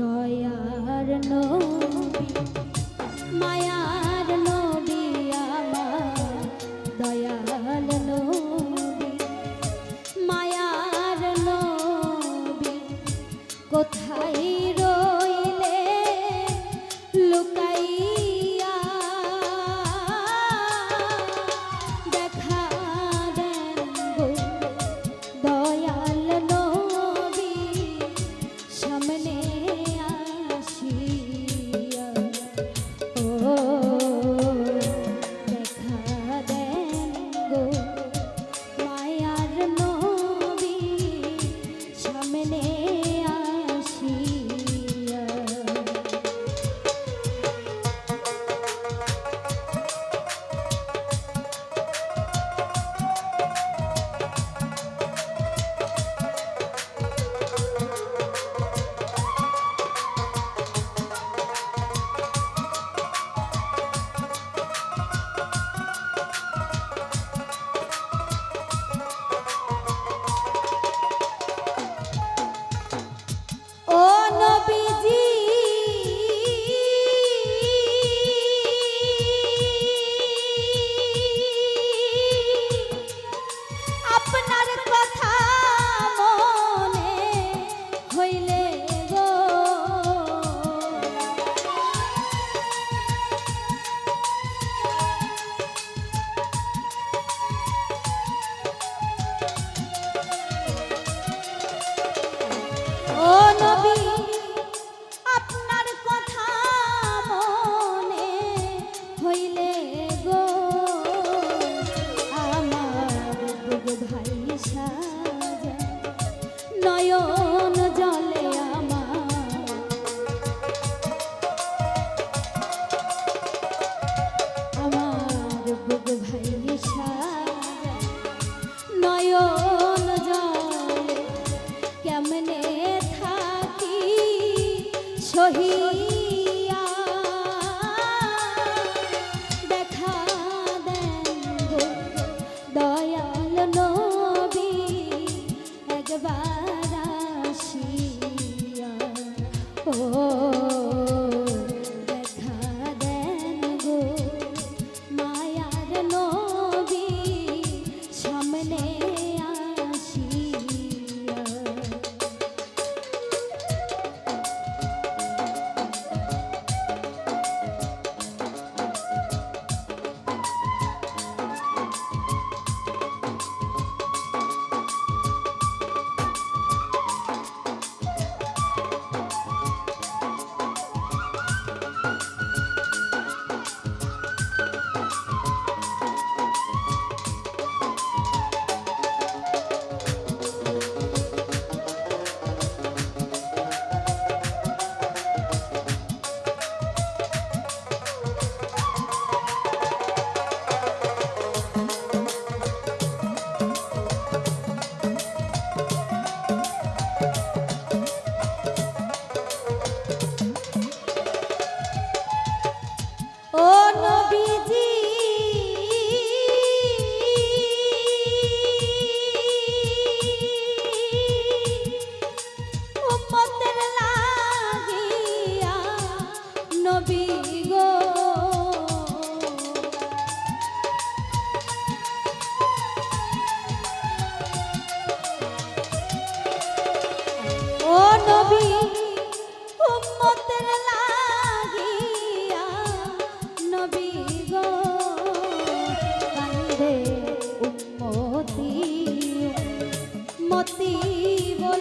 দয়ার নবী মায়ার নবী আমার দয়াল নবী মায়ার নবী কোথায় রইলে লুকাই ভালোবাস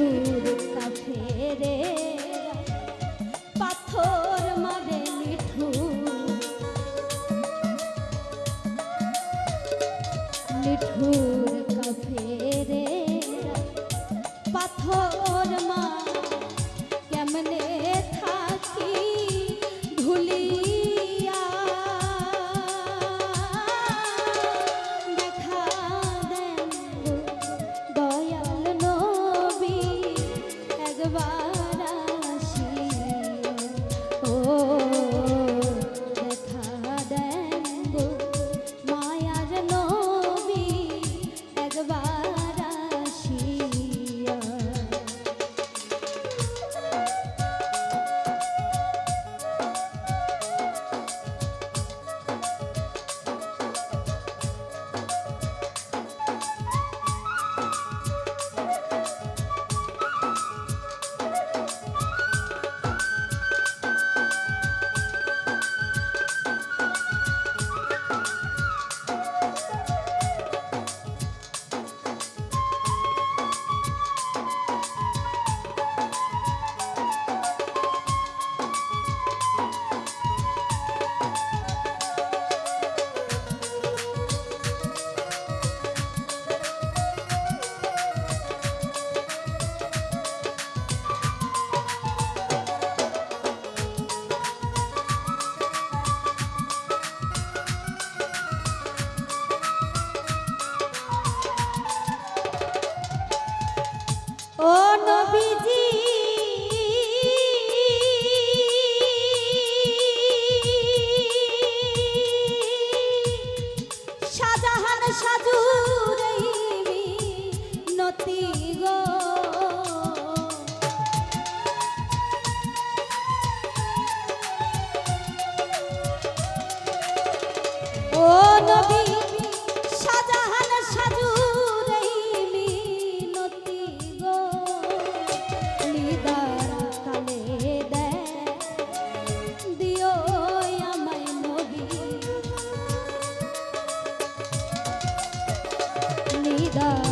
mm 的。